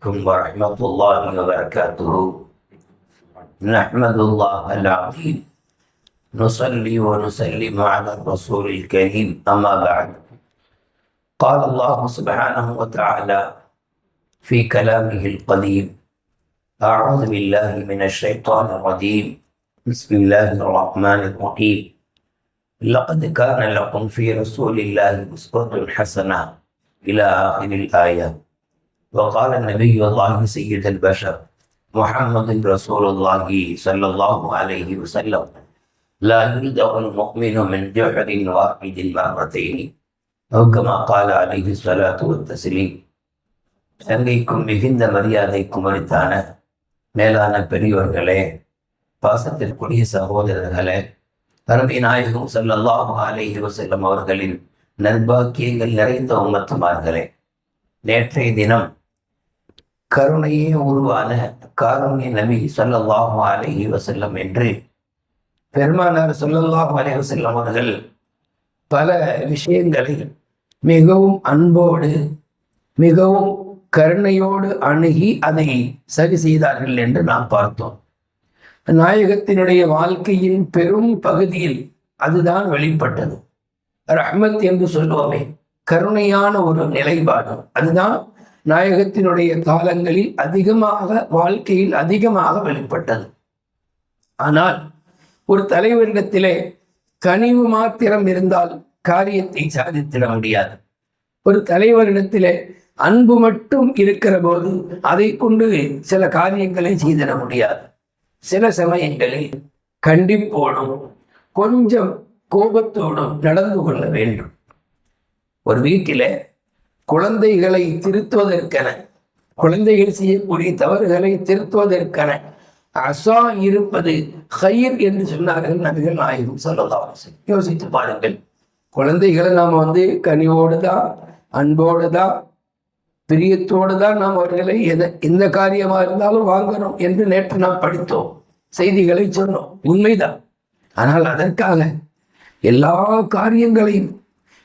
عليكم ورحمة الله وبركاته. نحمد الله العظيم. نصلي ونسلم على الرسول الكريم. أما بعد. قال الله سبحانه وتعالى في كلامه القديم أعوذ بالله من الشيطان الرجيم. بسم الله الرحمن الرحيم. لقد كان لكم في رسول الله أسوة حسنة إلى آخر الآية. وقال النبي الله سيد البشر محمد رسول الله صلى الله عليه وسلم لا يلدغ المؤمن من جحر واحد مرتين أو كما قال عليه الصلاة والتسليم சங்கைக்கும் மிகுந்த மரியாதைக்கும் அளித்தான மேலான பெரியோர்களே பாசத்திற்குரிய சகோதரர்களே அருமை நாயகம் ஸல்லல்லாஹு அலைஹி வஸல்லம் அவர்களின் நற்பாக்கியங்கள் நிறைந்த உம்மத்துமார்களே நேற்றைய தினம் கருணையே உருவான காருண்ய நபி சொல்லல்லாஹு அலஹி வசல்லம் என்று பெருமானார் சொல்லல்லாஹு அலஹி வசல்லம் அவர்கள் பல விஷயங்களை மிகவும் அன்போடு மிகவும் கருணையோடு அணுகி அதை சரி செய்தார்கள் என்று நாம் பார்த்தோம். நாயகத்தினுடைய வாழ்க்கையின் பெரும் பகுதியில் அதுதான் வெளிப்பட்டது. ரஹ்மத் என்று சொல்லுவோமே கருணையான ஒரு நிலைப்பாடு. அதுதான் நாயகத்தினுடைய காலங்களில் அதிகமாக வாழ்க்கையில் அதிகமாக வெளிப்பட்டது. ஆனால் ஒரு தலைவரிடத்திலே கனிவு மாத்திரம் இருந்தால் காரியத்தை சாதித்திட முடியாது. ஒரு தலைவரிடத்திலே அன்பு மட்டும் இருக்கிற போது அதை கொண்டு சில காரியங்களை செய்திட முடியாது. சில சமயங்களில் கண்டிப்போடும் கொஞ்சம் கோபத்தோடும் நடந்து கொள்ள வேண்டும். ஒரு வீட்டில குழந்தைகளை திருத்துவதற்கென குழந்தைகள் செய்யக்கூடிய தவறுகளை திருத்துவதற்கென அசா இருப்பது ஹயிர் என்று சொன்னார்கள் நபிகள் நாயகம் சொல்லலாம் யோசித்து பாருங்கள். குழந்தைகளை நாம் வந்து கனிவோடு தான் அன்போடு தான் பிரியத்தோடு தான் நாம் அவர்களை எதை எந்த காரியமாக இருந்தாலும் வாங்கணும் என்று நேற்று நாம் படித்தோம். செய்திகளை சொன்னோம். உண்மைதான். ஆனால் அதற்காக எல்லா காரியங்களையும்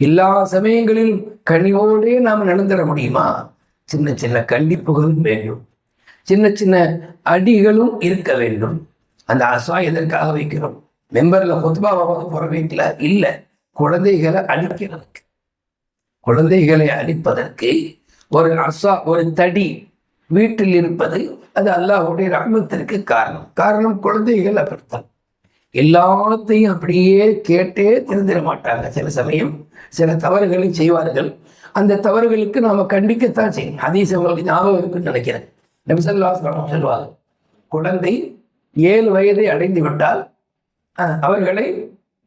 எல்லா சமயங்களிலும் கனிவோடே நாம் நடந்துட முடியுமா? சின்ன சின்ன கண்டிப்புகளும் வேண்டும். சின்ன சின்ன அடிகளும் இருக்க வேண்டும். அந்த அசா எதற்காக வைக்கிறோம்? மெம்பரில் கொத்துபாவாக போகிற வீட்டில் இல்லை. குழந்தைகளை அழிக்கிறதுக்கு குழந்தைகளை அழிப்பதற்கு ஒரு அசா ஒரு தடி வீட்டில் இருப்பது அது அல்லாஹுடைய ரஹ்மத்திற்கு காரணம். காரணம் குழந்தைகள் அப்படித்தான். எல்லாத்தையும் அப்படியே கேட்டே திருந்திட மாட்டாங்க. சில சமயம் சில தவறுகளை செய்வார்கள். அந்த தவறுகளுக்கு நாம கண்டிக்கத்தான் செய்யணும். அதீஸ் உங்களுக்கு ஞாபகம் இருக்குன்னு நினைக்கிறேன். நபிசல்லா சொல்லுவாங்க குழந்தை ஏழு வயதை அடைந்து விட்டால் அவர்களை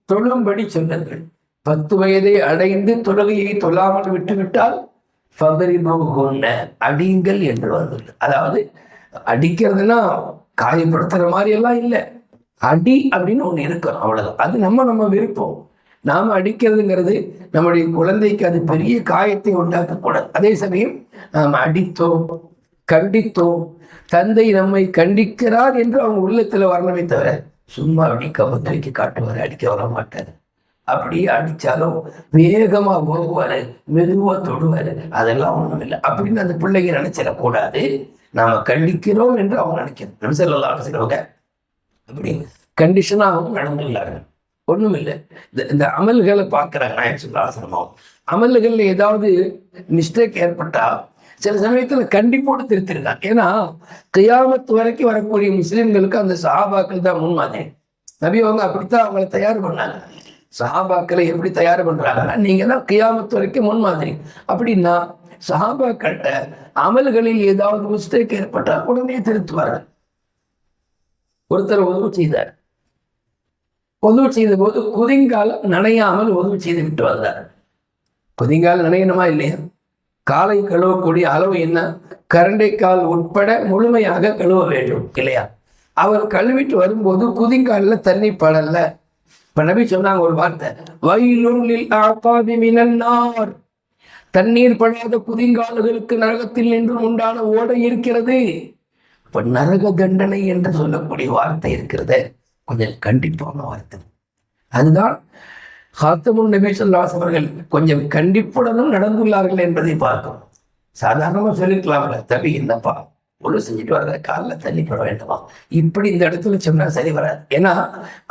தொழும்படி சொல்லுங்கள். பத்து வயதை அடைந்து தொழுகையை தொழாமல் விட்டுவிட்டால் ஃபதரிபுகுன்ன அடியுங்கள் என்று வந்துள்ளது அதாவது அடிக்கிறதுனா காயப்படுத்துற மாதிரி எல்லாம் இல்லை. அடி அப்படின்னு ஒன்று இருக்கும் அவ்வளோதான் அது நம்ம நம்ம விருப்பம். நாம் அடிக்கிறதுங்கிறது நம்முடைய குழந்தைக்கு அது பெரிய காயத்தை உண்டாக்கக்கூடாது. அதே சமயம் நாம் அடித்தோம் கண்டித்தோம் தந்தை நம்மை கண்டிக்கிறார் என்று அவங்க உள்ளத்தில் வரணுமே தவிர சும்மா அப்படி கபத்துவைக்கு காட்டுவார் அடிக்க வர மாட்டார். அப்படியே அடித்தாலும் வேகமாக போகுவார் மெதுவாக தொடுவார். அதெல்லாம் ஒன்றும் இல்லை அப்படின்னு அந்த பிள்ளைங்க நினச்சிடக்கூடாது. நாம் கண்டிக்கிறோம் என்று அவங்க நினைக்கிறோம் நபிசல்லாஹ் சிலவங்க அப்படி கண்டிஷனாகவும் நடந்துள்ளார்கள். ஒன்றும் இல்லை இந்த இந்த அமல்களை பார்க்குறாங்க நான் சொல்லாசனமாவும் அமல்களில் ஏதாவது மிஸ்டேக் ஏற்பட்டா சில சமயத்துல கண்டிப்போடு திருத்திருக்காங்க ஏன்னா கியாமத்து வரைக்கும் வரக்கூடிய முஸ்லீம்களுக்கு அந்த சஹாபாக்கள் தான் முன்மாதிரி. நபி அவங்க அப்படித்தான் அவங்கள தயார் பண்ணாங்க. சஹாபாக்களை எப்படி தயார் பண்றாங்கன்னா நீங்க தான் கியாமத்து வரைக்கும் முன்மாதிரி. அப்படின்னா சஹாபாக்கள்கிட்ட அமல்களில் ஏதாவது மிஸ்டேக் ஏற்பட்டா உடனே திருத்துவார்கள். ஒருத்தர் உதவு செய்தார். உதவு செய்த போது குதிங்காலம் நனையாமல் உதவு செய்து விட்டு வந்தார். குதிங்கால் நனையணுமா இல்லையா? காலை கழுவக்கூடிய அளவு என்ன? கரண்டைக்கால் உட்பட முழுமையாக கழுவ வேண்டும் இல்லையா? அவர் கழுவிட்டு வரும்போது குதிங்காலில் தண்ணி படல. இப்ப நபி சொன்னாங்க ஒரு வார்த்தை வயலுள்ளில் ஆபாதி மினன்னார் தண்ணீர் படாத குதிங்கால்களுக்கு நரகத்தில் நின்று உண்டான ஓடை இருக்கிறது. இப்போ நரக தண்டனை என்று சொல்லக்கூடிய வார்த்தை இருக்கிறது. கொஞ்சம் கண்டிப்பான வார்த்தை. அதுதான் ஹாத்தமுன் நபி அவர்கள் கொஞ்சம் கண்டிப்புடனும் நடந்துள்ளார்கள் என்பதை பார்க்கும். சாதாரணமாக சொல்லியிருக்கலாம்ல தம்பி என்னப்பா ஒழு செஞ்சுட்டு வர்றத காலில் தண்ணி பெற வேண்டுமா? இப்படி இந்த இடத்துல சொன்னால் சரி வராது. ஏன்னா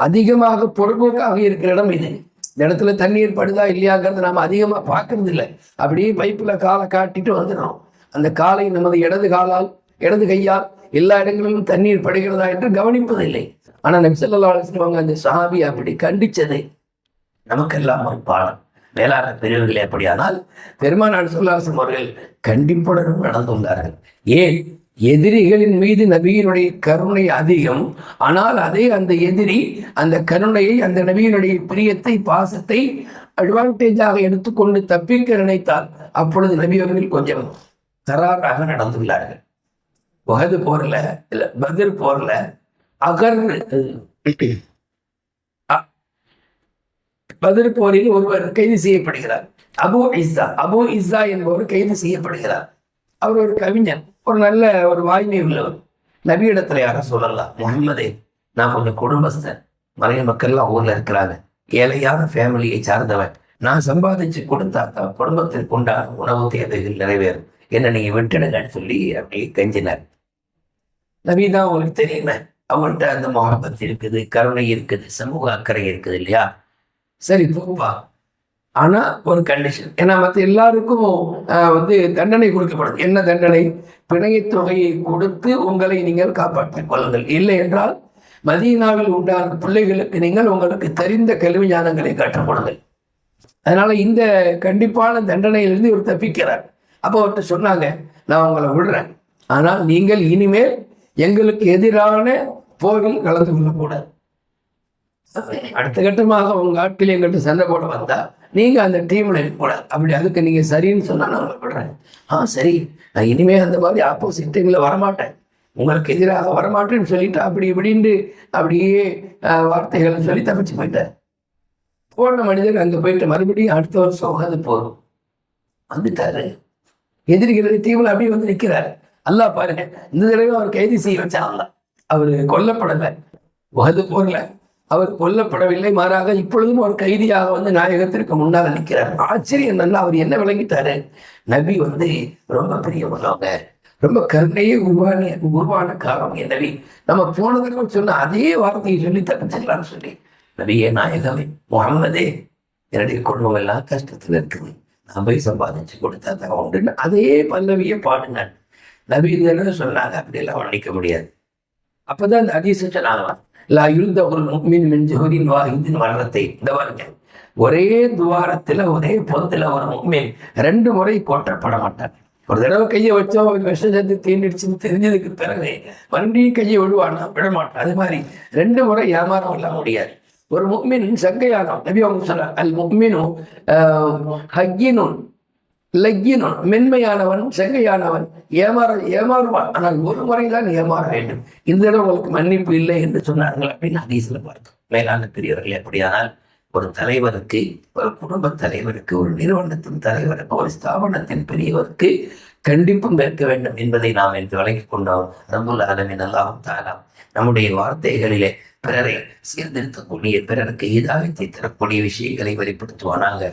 அதிகமாக பொறுப்போக்காக இருக்கிற இடம் இது. இந்த இடத்துல தண்ணீர் படுதா இல்லையாங்கிறது நாம் அதிகமாக பார்க்கறது இல்லை அப்படியே பைப்பில் காலை காட்டிட்டு வந்துடும் அந்த காலை நமது இடது காலால் இடது கையால் எல்லா இடங்களிலும் தண்ணீர் படுகிறதா என்று கவனிப்பதில்லை. ஆனால் நபிசல்லா அலிஸ்லவங்க அந்த சாபி அப்படி கண்டிச்சதை. நமக்கெல்லாம் ஒரு பாடம். மேலான பிரிவுகளே அப்படியானால் பெருமானார் சொல்லாசம் அவர்கள் கண்டிப்புடன் நடந்துள்ளார்கள் ஏன்? எதிரிகளின் மீது நபியினுடைய கருணை அதிகம். ஆனால் அதே அந்த எதிரி அந்த கருணையை அந்த நபியினுடைய பிரியத்தை பாசத்தை அட்வான்டேஜாக எடுத்துக்கொண்டு தப்பிக்க நினைத்தால் அப்பொழுது நபி அவர்கள் கொஞ்சம் தராராக நடந்துள்ளார்கள். உகது போர்ல இல்ல பதில் போர்ல அகர் அ- பதில் போரில் ஒருவர் கைது செய்யப்படுகிறார். அபு இஸ்ஸா அபு இஸ்ஸா என்பவர் கைது செய்யப்படுகிறார். அவர் ஒரு கவிஞர் ஒரு நல்ல ஒரு வாய்மை உள்ளவர். நபியிடத்துல யாரும் சொல்லலாம் முகமதே நான் கொஞ்சம் குடும்பஸ்தன். நிறைய மக்கள்லாம் ஊர்ல இருக்கிறாங்க. ஏழையான ஃபேமிலியை சார்ந்தவன். நான் சம்பாதிச்சு கொடுத்தா குடும்பத்திற்கு உண்டான உணவு தேவைகள் நிறைவேறும். என்ன நீங்க விட்டுடுங்கன்னு சொல்லி அப்படியே கெஞ்சினார். நபி உங்களுக்கு தெரியுமே. அவன்கிட்ட அந்த முகப்பத் இருக்குது கருணை இருக்குது சமூக அக்கறை இருக்குது இல்லையா? சரி போப்பா. ஆனால் ஒரு கண்டிஷன் ஏன்னா மற்ற எல்லாருக்கும் வந்து தண்டனை கொடுக்கப்படும். என்ன தண்டனை? பிணையத் தொகையை கொடுத்து உங்களை நீங்கள் காப்பாற்றிக் கொள்ளுங்கள். இல்லை என்றால் மதீனாவில் உண்டான பிள்ளைகளுக்கு நீங்கள் உங்களுக்கு தெரிந்த கல்வி ஞானங்களை கற்றுக் கொடுங்கள். அதனால இந்த கண்டிப்பான தண்டனையிலிருந்து இவர் தப்பிக்கிறார். அப்போ அவர்கிட்ட சொன்னாங்க நான் உங்களை விடுறேன். ஆனால் நீங்கள் இனிமேல் எங்களுக்கு எதிரான போரில் கலந்து கொள்ளக்கூடாது. அடுத்த கட்டமாக உங்க ஆட்கள் எங்கள்கிட்ட சண்டை போட வந்தா நீங்க அந்த டீம்ல இருக்கக்கூடாது. அப்படி அதுக்கு நீங்க சரின்னு சொன்னா நான் சொல்றேன் ஆ சரி. நான் இனிமே அந்த மாதிரி ஆப்போசிட் டீம்ல வரமாட்டேன். உங்களுக்கு எதிராக வரமாட்டேன்னு சொல்லிட்டு அப்படி இப்படின்னு அப்படியே வார்த்தைகளை சொல்லி தப்பிச்சு போயிட்டார். போன மனிதர் அங்க போயிட்டு மறுபடியும் அடுத்த வருஷம் அது போதும் வந்துட்டாரு. எதிரிகளுடைய தீவில் அப்படியே வந்து நிற்கிறாரு அல்லா பாருங்க இந்த தடவை அவர் கைது செய்ய வச்சான் அல்லாஹ். அவர் கொல்லப்படலை உகது போரில் அவர் கொல்லப்படவில்லை மாறாக இப்பொழுதும் ஒரு கைதியாக வந்து நாயகத்திற்கு முன்னால் நிற்கிறார். ஆச்சரியம் நல்லா அவர் என்ன விளங்கிட்டாரு? நபி வந்து ரொம்ப பெரிய உள்ளவங்க ரொம்ப கருணையே உருவான உருவான காலம் என் நபி. நம்ம போன தடவை சொன்ன அதே வார்த்தையை சொல்லி தப்பிச்சிடலாம்னு சொல்லி. நபியே நாயகமே முகம்மதே என்னுடைய குடும்பம் எல்லாம் கஷ்டத்துல இருக்குது. நான் போய் சம்பாதிச்சு கொடுத்தா தான் உண்டுன்னு அதே பல்லவியை பாடுங்க நபி இதெல்லாம் சொன்னாங்க அப்படியெல்லாம் வர்ணிக்க முடியாது. அப்பதான் அந்த அதிச சொன்னாங்க லா இருந்த ஒரு முக்மின் மின் ஜுஹரின் வாஹிதின் மரணத்தை இந்த பாருங்க ஒரே துவாரத்துல ஒரே பொந்தில் ஒரு முக்மின் ரெண்டு முறை போற்றப்பட மாட்டான். ஒரு தடவை கையை வச்சோம் விஷம் சேர்த்து தீண்டிடுச்சுன்னு தெரிஞ்சதுக்கு பிறகு மறுபடியும் கையை விடுவானா? விட மாட்டான். அது மாதிரி ரெண்டு முறை ஏமாறம் இல்ல முடியாது. ஒரு முக்மின் சங்கையானவன் நபி அவங்க சொன்னார் அல் முக்மினும் ஹக்கினும் லக்கியனும் மென்மையானவன் செங்கையானவன் ஏமாற ஏமாறுவான். ஆனால் ஒரு முறைதான் ஏமாற வேண்டும். இந்த இடம் உங்களுக்கு மன்னிப்பு இல்லை என்று சொன்னார்கள் அப்படின்னு ஹதீஸ்ல பார்த்தோம் மேலான பெரியவர்கள் எப்படியானால் ஒரு தலைவருக்கு ஒரு குடும்ப தலைவருக்கு ஒரு நிறுவனத்தின் தலைவருக்கு ஒரு ஸ்தாபனத்தின் பெரியவருக்கு கண்டிப்பும் இருக்க வேண்டும் என்பதை நாம் என்று வழங்கிக் கொண்டோம். ரபுல் ஆலமின் அல்லாஹ் தாராம் நம்முடைய வார்த்தைகளிலே பிறரை சீர்திருத்தக்கூடிய பிறருக்கு இதாக தரக்கூடிய விஷயங்களை வெளிப்படுத்துவானாக.